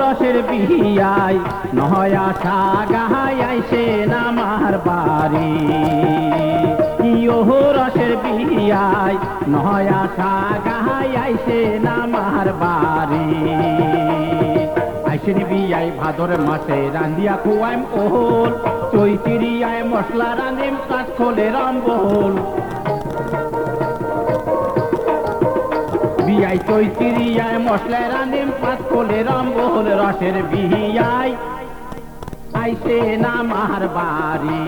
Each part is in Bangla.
রসের বিহিয়াই, নহয় আশা গাহাই বিহিয়াই, নহয় আশা গাহাই আইসে নামার বাড়ি। আইসেন বিয়াই ভাদর মাসে রান্দিয়া খুয়াইম ওহল চৈতিরিয়ায় রামবহল বিয়াই চৈতিরিয়ায় কোলে রম্বল রসের আইসে নামার বাড়ি।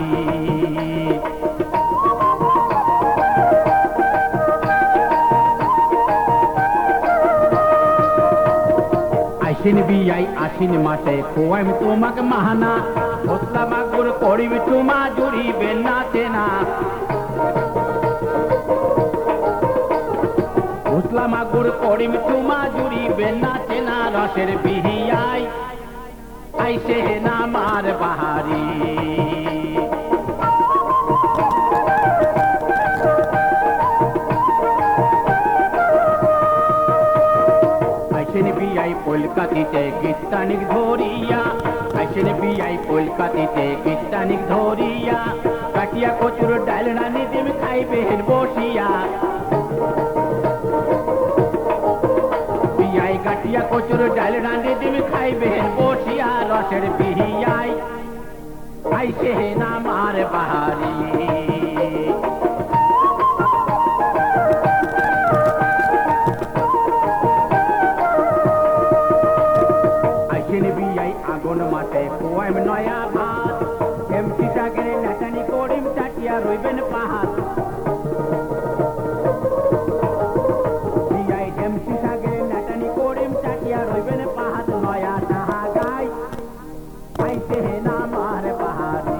বিয়াই মাসে, খোয়াইম তোমাক মাহানা। মশলা মাগুর করিবি তোমা জুড়িবে না চেনা। উসলা মাগুর করিম তুমা জুড়িবে না চেনা রসের বিহিয়াই। আইসে নামার বাহারি। আইসেন বিয়াই কলকাতিতে গীতানিক ধরিয়া। আইসেন বিয়াই কলকাতিতে গীতানিক ধরিয়া। কাটিয়া কচুর ডাল রানি দিম খাইবে বসিয়া। পিয়াই কাটিয়া কচুর ডাল রাঁধে দিবি খাইবেন বসিয়া, রসের বিহিয়াই আইসে নামার বাহারি। নামার বাহারি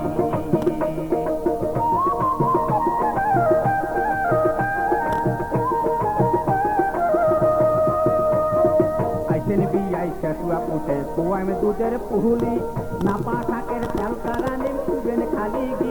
আইসেন বিয়াই শেষুয়া পুষে কুয়াইম দুধের পুহুলি শাকের তেল কারানিম তুবেন খালি গিলি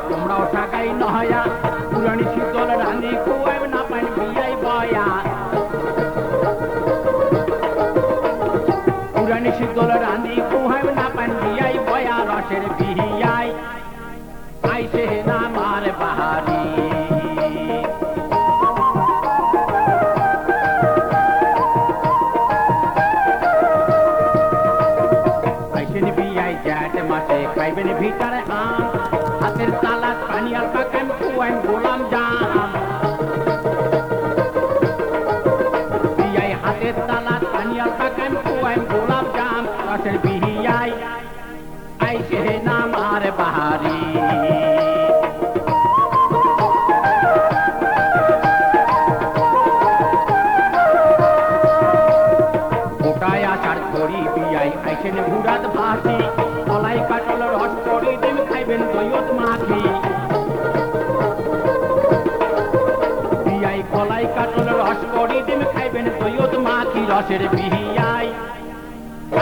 বাহারি তোমরাও টাকাই নহয়া পুরানি শীতল রানী খুয়াইব না পাইন বিয়াই বয়া। পুরানি শীতল রানী খুয়াইব না পাইন বিয়াই বয়া, রসের বিহিয়াই আইসে নামার বাহারি। আইসেন বিয়াই জ্যাট মাসে, খাইবেন ভিতরে আম। হাতের তালা পানি আর পাকান খুয়াইন গোলাম বিয়াই হাতের তালা পানি আর পাকান খুয়াইন গোলাম দিন খাইবেন দৈয়ত মাখি বিয়াই কলাই কাটল রস করি দিন খাইবেন দৈয়ত মাখি রসের বিহিয়াই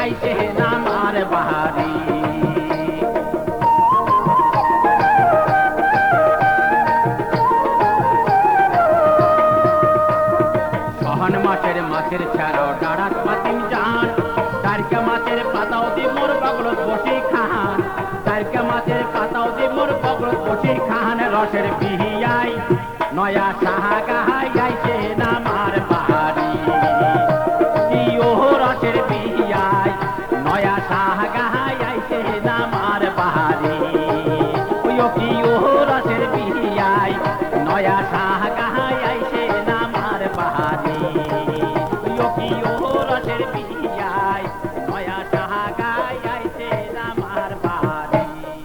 আইসে নামার বাহারি। সহন মাছের মাছের ছাড়াও ডাড়াত পাতিম জান। তারকা মাছের পাতাও দি মোর বগলত বসি খান। মাছের দি দিমুর বগল কঠিন খান রসের বিহিয়াই নয়া সাহা গাহাই গাইছে নামার